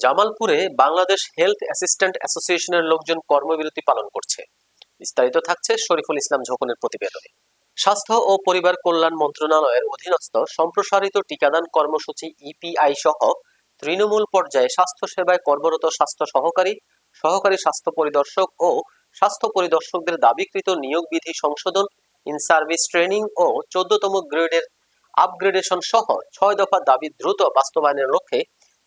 জামালপুরে Bangladesh health assistant অ্যাসোসিয়েশনের লোকজন কর্মবিরতি পালন করছে। বিস্তারিত থাকছে শরীফুল ইসলাম ঝোকনের প্রতিবেদনে। স্বাস্থ্য ও পরিবার কল্যাণ মন্ত্রণালয়ের অধীনস্থ সম্প্রসারিত টিকাদান কর্মসূচি ইপিআই সহ তৃণমূল পর্যায়ে স্বাস্থ্য সেবায় কর্মরত স্বাস্থ্য সহকারী সহকারী স্বাস্থ্য পরিদর্শক ও স্বাস্থ্য পরিদর্শকদের দাবিকৃত নিয়োগ বিধি সংশোধন ইন সার্ভিস ট্রেনিং ও চোদ্দতম গ্রেডের আপগ্রেডেশন সহ ছয় দফা দাবি দ্রুত বাস্তবায়নের লক্ষ্যে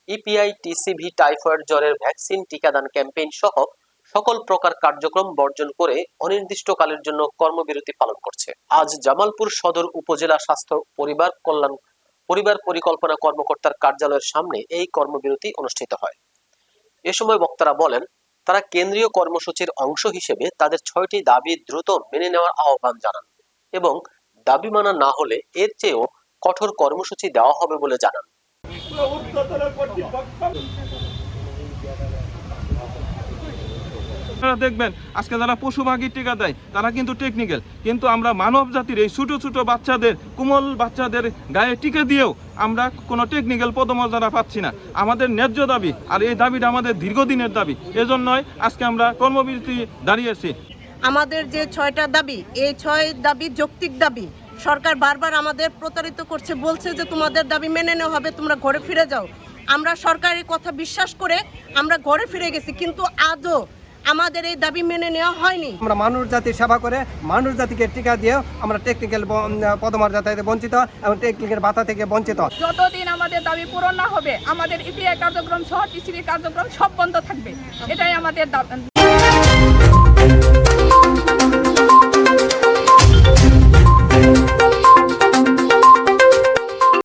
ইপিআই টিসিভি টাইফয়েড, জ্বরের ভ্যাকসিন, টিকাদান ক্যাম্পেইন সহ সকল প্রকার কার্যক্রম বর্জন করে অনির্দিষ্টকালের জন্য কর্মবিরতি পালন করছে। আজ জামালপুর সদর উপজেলা স্বাস্থ্য পরিবার কল্যাণ, পরিবার পরিকল্পনা কর্মকর্তার কার্যালয়ের সামনে এই কর্মবিরতি অনুষ্ঠিত হয়। এ সময় বক্তারা বলেন, তারা কেন্দ্রীয় কর্মসূচির অংশ হিসেবে তাদের ছয়টি দাবি দ্রুত মেনে নেওয়ার আহ্বান জানান এবং দাবি মানা না হলে এর চেয়েও কঠোর কর্মসূচি দেওয়া হবে বলে জানান। দেখবেন, আজকে যারা পশু পাখির টিকা দেয়, তারা কিন্তু টেকনিক্যাল কিন্তু আমরা মানব জাতির এই ছোটো ছোটো বাচ্চাদের, কোমল বাচ্চাদের গায়ে টিকা দিয়েও আমরা কোনো টেকনিক্যাল পদমর্যাদা পাচ্ছি না। আমাদের ন্যায্য দাবি, আর এই দাবিটা আমাদের দীর্ঘদিনের দাবি। এজন্যই আজকে আমরা কর্মবিরতি দাঁড়িয়েছি। আমাদের যে ছয়টা দাবি, এই ছয় দাবি যৌক্তিক দাবি সরকার বারবার আমাদের প্রতারিত করছে বলছে যে তোমাদের দাবি মেনে নেওয়া হবে তোমরা ঘরে ফিরে যাও। আমরা সরকারের কথা বিশ্বাস করে আমরা ঘরে ফিরে গেছি কিন্তু আজও আমাদের এই দাবি মেনে নেওয়া হয়নি। আমরা মানুষ জাতির সেবা করে মানুষ জাতিকে টিকা দিয়েও আমরা টেকনিক্যাল পদমর্যাদা থেকে বঞ্চিত এবং টেকনিক্যাল ভাতা থেকে বঞ্চিত। যতদিন আমাদের দাবি পূরণ না হবে আমাদের ইপিআই কার্যক্রম সহ টিসিবি কার্যক্রম সব বন্ধ থাকবে। এটাই আমাদের